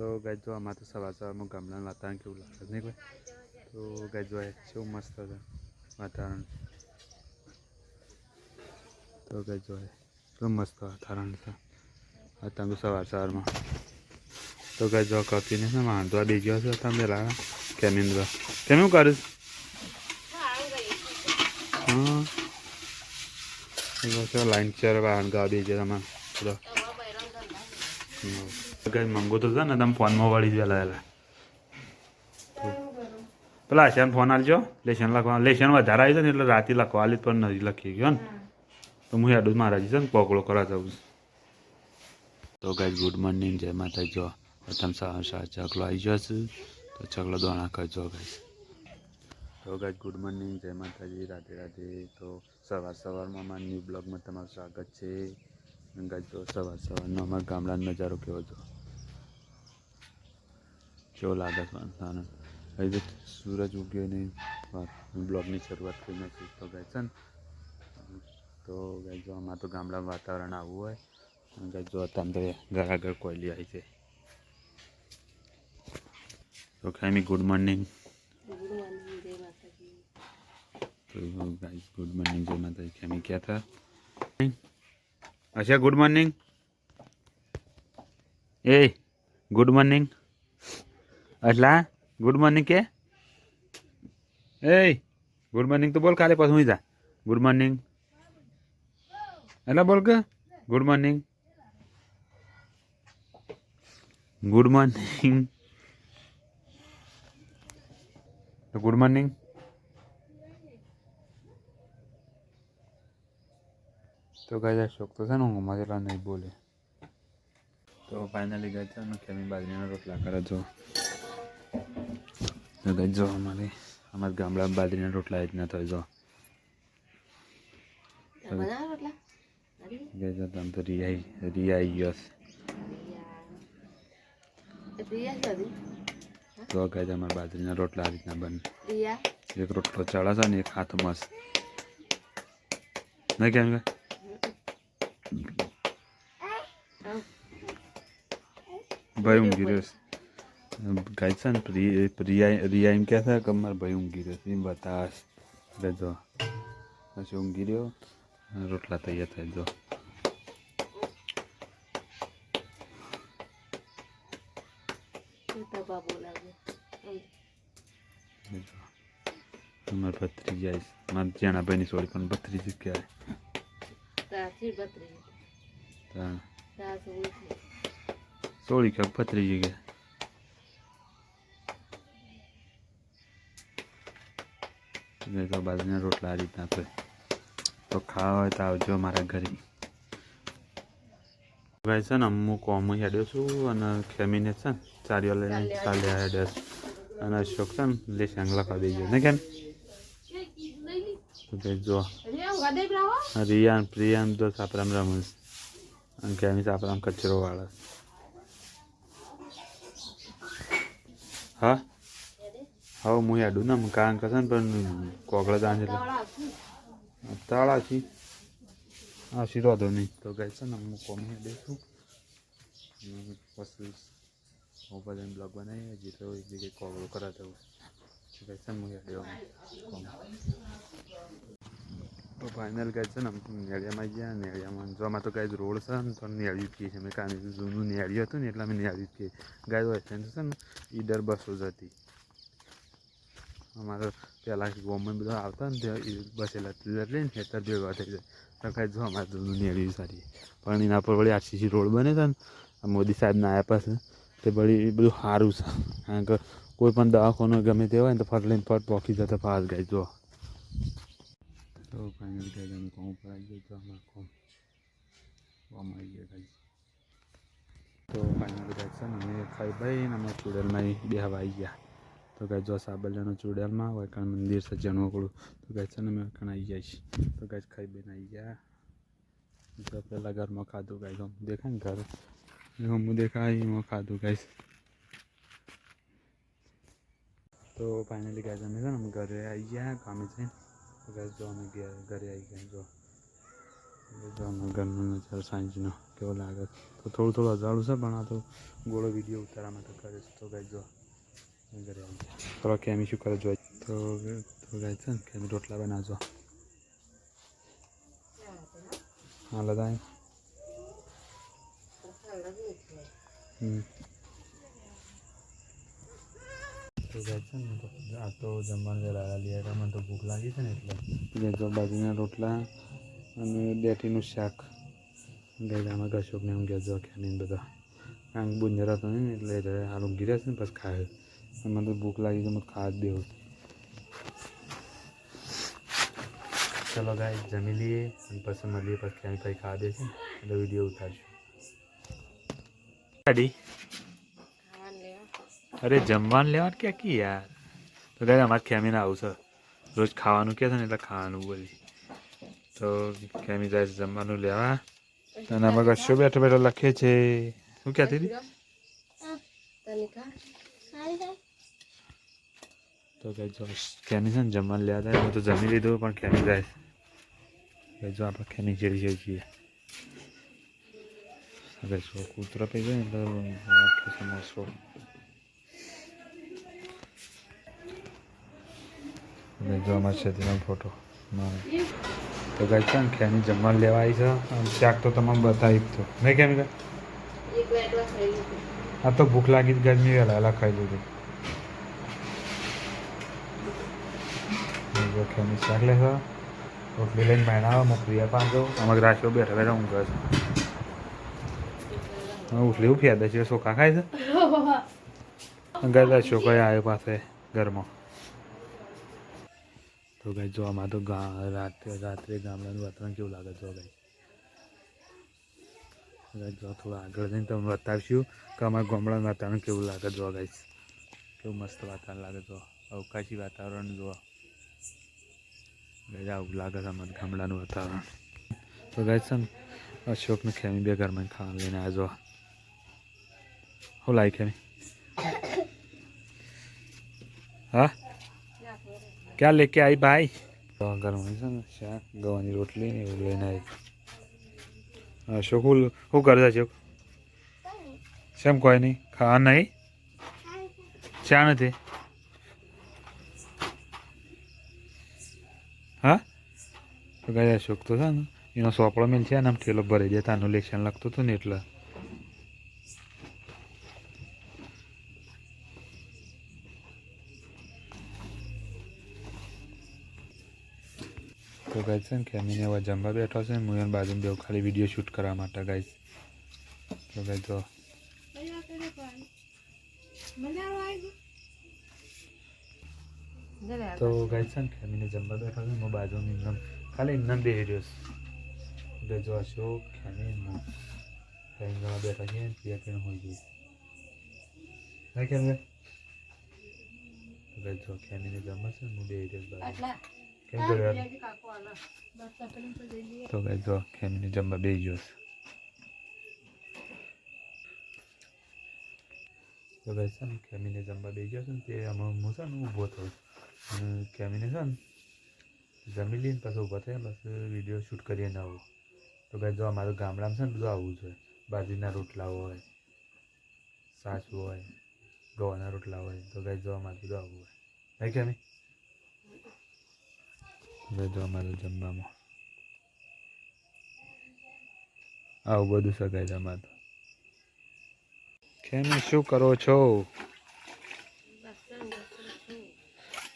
તો જો આમાં તો સવાર સવારમાં ગામડાનું વાતાવરણ કેવું લાગે નહીં કોઈ? તો એ કેવું મસ્ત છે વાતાવરણ. તો એ કેવું મસ્ત વાતાવરણ છે. અત્યારે તમે સવાર સવારમાં. તો જો કપીને ને વાંધો બે ગયો છે તમે પેલા કેમિન્દ્ર કેમ એવું કરું હા. લાઈન ચેર વાહન ગાડી છે તમારે. કઈ મંગો તો છે ને તમે ફોનમાં વળી જ વહેલા પેલા આશાને ફોન આલજો, લેશન લખવા લેશન વધારે આવી છે ને એટલે રાતે લખવા આલી પણ નથી લખી ગયો ને. તો હું હેડું મારા છે ને પકડો કરા જવું તો ગાઈ ગુડ મોર્નિંગ જય માતા જો પ્રથમ સવાર ચકલો આવી ગયો છે. તો ચકલો દોણા કરજો ગાઈ તો ગાઈ ગુડ મોર્નિંગ જય માતાજી. રાધે રાધે તો સવાર સવારમાં અમારા ન્યૂ બ્લોગમાં તમારું સ્વાગત છે. ગાઈ તો સવાર સવારનો અમારા ગામડાનો નજારો કેવો છો કેવો લાગે છે વાતાવરણ હજી તો સૂરજ ઉગ્યો નહીં બ્લોગની શરૂઆત કરી નાખી તો ગાય છે તો ગાય જો આમાં તો ગામડામાં વાતાવરણ આવું હોય. ગાય જો અત્યારે તો ઘર આગળ કોયલી આવી છે. તો ખામી ગુડ મોર્નિંગ. તો ગાઈસ ગુડ મોર્નિંગ જય માતાજી. ખામી ક્યાં થા? અચ્છા ગુડ મોર્નિંગ. એ ગુડ મોર્નિંગ. અટલા ગુડ મોર્નિંગ કે? એ ગુડ મોર્નિંગ તો બોલ કાલે પછી હું જા. ગુડ મોર્નિંગ એટલે બોલ કે ગુડ મોર્નિંગ ગુડ મોર્નિંગ તો ગુડ મોર્નિંગ તો ગાય શોખ તો છે ને હું મજેલા નહીં બોલે. તો ફાઇનલી ગાય છે ને ખેમી બાજરીના રોટલા કરે જો. તો ગાય જો અમારે અમારા ગામડામાં બાજરીના રોટલા જ. ન થાય જો તમે તો રિયાઈ રિયાઈ છે. તો ગાય અમારા બાજરીના રોટલા આ રીતના બને. એક રોટલો ચડા છે ને એક હાથમાં છે નહીં કેમ ભાઈ ઊંઘી રહ્યો છે. ગાય છે ને પ્રિય- રિયા એમ કહે છે કે મારો ભાઈ ઊંઘી રહ્યો એમ બતાસ. એટલે જો. પછી ઊંઘી રહ્યો. રોટલા તૈયાર થાય જો. અમારા ભત્રીજી જાય મારા જેણા ભાઈની સોળી પણ ભત્રીજી જ કહેવાય. તાણ. સોળી કે ભત્રીજી કે? એટલે તો બાજરીના રોટલા આ રીતના થાય તો ખાવા હોય તો આવજો મારા ઘરે. ભાઈ છે ને હું કોમ હેડ્યો છું અને ખેમીને છે ને ચારીઓ લઈને ચાલ્યા હેડ્યો. છું. અને અશોક છે ને લેસાંગ લખવા દઈ ગયો ને કેમ? જો. રિયાન પ્રિયાન તો સાપરામ રમે અને કેમી સાપરામ કચરો વાળા. હા? હવે હું હેડું ને કારણ કે છે ને પણ કોકડા દાન એટલે તાળા છી આશીર્વાદો નહીં. તો ગાય છે ને, હું કોમ અને પછી હું બધાને બ્લોગ બનાવીએ હજી તો એક કોગળો કરાતા ગાય છે ને, હું તો ફાઇનલ ગાય છે ને નેળિયામાં ગયા. નેળિયામાં જોવામાં તો ગાય રોડ છે ને, તો નેળિયું કહીએ છે મેં કાંઈ જૂનું નેળિયું હતું ને, એટલે અમે નેળિયું કહીએ. ગાય હોય છે ને ઈડર બસો જ હતી. અમારે પહેલાં ગોમાં બધા આવતા ને ત્યાં બસેલા લઈને ખેતર ભેગા થઈ જાય. તો કાંઈ જો અમારે જૂનું નેળિયું સારી પણ એના પર વળી આરસીસી રોડ બને છે ને મોદી સાહેબના આવ્યા પાસે, તે વળી બધું સારું છે. કારણ કે કોઈ પણ દવાખાનું ગમે તે હોય ને તો ફટ લઈને ફટ પોકી જતા ફાસ ગાય જો. તો ફાઇનલ ગાય તો અમારે કોમ. તો ફાઇનલ ગાય છે ને અમે ખાઈ ભાઈ ને અમે ચૂડેલમાં બે હવા આવી ગયા. તો ગાય જો સાબલિયાનો ચુડેલમાં કારણ મંદિર છે જણવકડું તો ગાય છે ને અમે કણ આવી છે. તો ગાય ખાઈ બેન આવી ગયા. તો પહેલાં ઘરમાં ખાધું ગાય હું દેખાય ને ઘર? હું દેખાય, એમાં ખાધું ગાઈશ તો ફાઇનલી ગાય અમે છે ને ઘરે આવી ગયા કામે જઈને. તો ગાય જો અમે ગયા ઘરે આવી ગયા, જો. ઘરનો નજારો સાંજનો કેવો લાગે. તો થોડું થોડું અજાણું છે, પણ આ તો ગોળો વીડિયો ઉતારવા માટે કરીશ છે. તો ગાઈ જો. ગયા. થોડો કેમી શું કરે જોઈ તો તો ગાઈ છે ને કેમી રોટલા બનાવજો હા હમ તો ગાઈ છે ને આ તો જમવાનું વેલા આવ્યા મને તો ભૂખ લાગી છે ને એટલે જો બાજરીના રોટલા અને બેટીનું શાક ગઈડામાં કશોક ને ઊંઘ્યા જો ખેની બધા કારણ કે બુંજરા તો નહીં એટલે આલુ રહ્યા છે ને પછી ખાય મને તો ભૂખ લાગી છે મને ખાવા જ દેવું ચલો ગાય જમી લઈએ અને પછી મળીએ પછી ક્યાંય કંઈ ખાવા દેશે એટલે વીડિયો ઉતારશું. ગાડી અરે જમવાનું લેવાનું ક્યાં કી યાર? તો ગાય અમારે ખેમીને આવું છે. રોજ ખાવાનું કહે છે ને એટલે ખાવાનું બોલી. તો કેમી જાય છે જમવાનું લેવા. અને અમે કશો બેઠો બેઠો લખે છે શું કહેતી હતી? તો કે જો કેની છે ને જમવાનું લેવા થાય હું તો જમી લીધું પણ કેની જાય? કે જો આપણે કેની ચડી જઈએ. છીએ અગર જો કૂતરો પી જાય ને તો સમોસો. હવે જો અમારે છે ફોટો. તો ગઈ છે ને ખેની જમવાનું લેવા આવી છે? શાક તો તમામ બતાવી તો. નહીં કેમ કે આ તો ભૂખ લાગી જ ગરમી વહેલા વહેલા ખાઈ લીધું. જો ખેની શાક લેશે રોટલી લઈને ભણાવો મોકલી આપા દો અમારે રાશિઓ બેઠા બેઠા હા ઉઠલી ઉફી યાદ છે, સોખા ખાય છે? ગયા છોકરા આવ્યો પાસે ઘરમાં. તો ગાઈ જો આમાં તો રાત્રે રાત્રે ગામડાનું વાતાવરણ કેવું લાગે જો ગાય? જો થોડું આગળ જઈને તમને બતાવીશું કે અમારા ગામડાનું વાતાવરણ કેવું લાગે જો ગાઈશ કેવું મસ્ત વાતાવરણ લાગે જો અવકાશી વાતાવરણ જો ગાઈઝ આવું લાગે છે મને ગામડાનું વાતાવરણ. તો ગાઈઝ છે ને અશોકને ખેમી બે ઘરમાં ખાવાનું લઈને આજો હું લાવી ખેમી હા? ક્યાં લેકે આવી ભાઈ? તો ઘરમાં છે ને શાક ગવાની રોટલી ને એવું લઈને આવી અશોક હું શું કરે છે શેમ કોઈ નહીં? ખાવા નહીં? ચા નથી? તો ગયા અશોક તો છે ને, એનો સોપડો મેલ છે ને, આમ ઠેલો ભરાઈ જાય તાનું લેક્શન લાગતું હતું ને એટલે. તો ગાઈસ છે ને, કેમીને એવા જમવા બેઠો છે ને, હું એને બાજુમાં બેવ ખાલી વીડિયો શૂટ કરવા માટે ગાઈસ તો ગાઈસ તો તો ગાઈસ છે ને, કેમીને જમવા બેઠો છે હું બાજુમાં એમને ખાલી એમને હેરિયોસ છું એટલે જો અશોક અને હું જવા બેઠા છે પ્રિયા કેમ હોઈ જઈએ ના કેમ તો જો ખેમીને જમવા છે હું છું કેમ કર્યું તો ગાઈસ જો ખેમીને જમવા બેસી ગયો છે તો ભાઈ છે ને કેમીને જમવા બે ગયો છે ને તે આમાં હું છે ને ઊભો થયો અને કેમીને છે ને જમી લઈને પછી ઊભા થાય પછી વીડિયો શૂટ કરીએ નવો તો ભાઈ જો અમારું ગામડામાં છે ને બધું આવું છે બાજરીના રોટલા હોય સાસ હોય ગવાના રોટલા હોય તો ગાઈસ જો અમારે બધું આવું હોય. નહીં? કેમી હવે જો અમારે જમવામાં. આવું બધું સગાય તમારે તો. ખેમી શું કરો છો?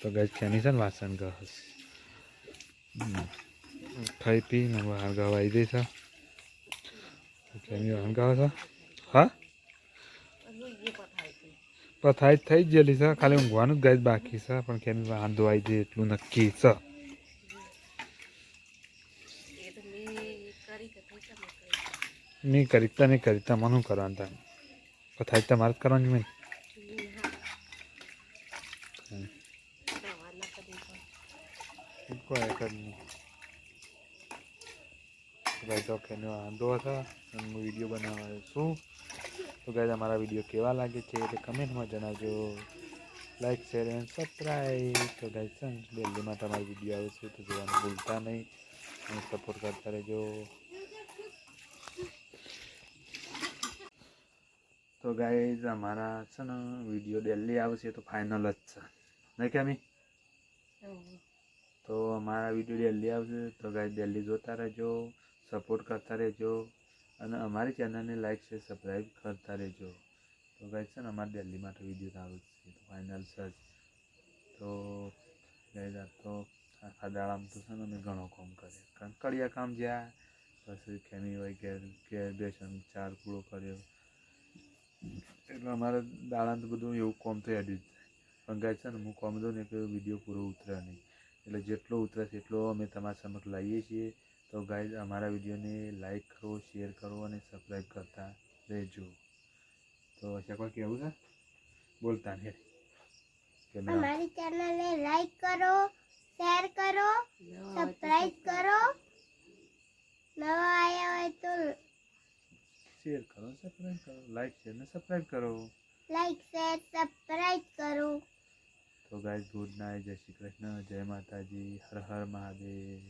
તો ગાય ખેમી છે ને વાસણ ગસ ખાઈ પી ને બહાર ગાવા આવી ગઈ છે ખેમી વાહન છે હા પથાઈ થઈ જ ગયેલી છે ખાલી ઊંઘવાનું જ ગાય બાકી છે પણ ખેમી વાંધો આવી જાય એટલું નક્કી છે મેં કરી તને કરી તમારે શું કરવાનું તમે પથાઈ તમારે જ કરવાની મેં કોઈ એક જ નહીં ગાય તો કે વાંધો હતો. અને હું વીડિયો બનાવવા છું. તો ગાય અમારા વીડિયો કેવા લાગે છે તે કમેન્ટમાં જણાવજો. લાઈક શેર એન્ડ સબસ્ક્રાઈબ તો ને દિલ્હીમાં તમારો વીડિયો આવે છે તો જોવાનું ભૂલતા નહીં. અને સપોર્ટ કરતા રહેજો. તો ગાઈઝ અમારા છે ને, વીડિયો ડેલી આવશે તો ફાઇનલ જ છે. નહીં કેમી તો અમારા વીડિયો ડેલી આવશે. તો ગાય ડેલી જોતા રહેજો સપોર્ટ કરતા રહેજો અને અમારી ચેનલને લાઈક છે સબસ્ક્રાઈબ કરતા રહેજો. તો ગાય છે ને, અમારે ડેલી માટે વીડિયો આવે છે. ફાઇનલ સર્ચ તો ગાય તો આખા દાડામાં તો છે ને, અમે ઘણો કામ કર્યો. કારણ કડિયા કામ જ્યાં. પછી ખેમી હોય ઘેર ઘેર બેસન ચાર પૂરો કર્યો. એટલે અમારે દાડા તો બધું એવું કોમ જ થાય. પણ ગાય છે ને, હું કોમ દઉં ને કે વીડિયો પૂરો ઉતરે નહીં. એટલે જેટલો ઉતરે છે એટલો અમે તમારા સમક્ષ લાવીએ છીએ. તો ગાય અમારા વિડીયોને લાઈક કરો શેર કરો અને સબસ્ક્રાઈબ કરતા રહેજો. તો શકવા કેવું છે? બોલતા ને અમારી ચેનલને લાઈક કરો શેર કરો સબસ્ક્રાઈબ કરો. નવા આવ્યા હોય તો શેર કરો સબસ્ક્રાઈબ કરો લાઈક શેર ને સબસ્ક્રાઈબ કરો. લાઈક શેર સબસ્ક્રાઇબ કરો ગાય ગુડ નાઇટ જય શ્રી કૃષ્ણ જય માતાજી હર હર મહાદેવ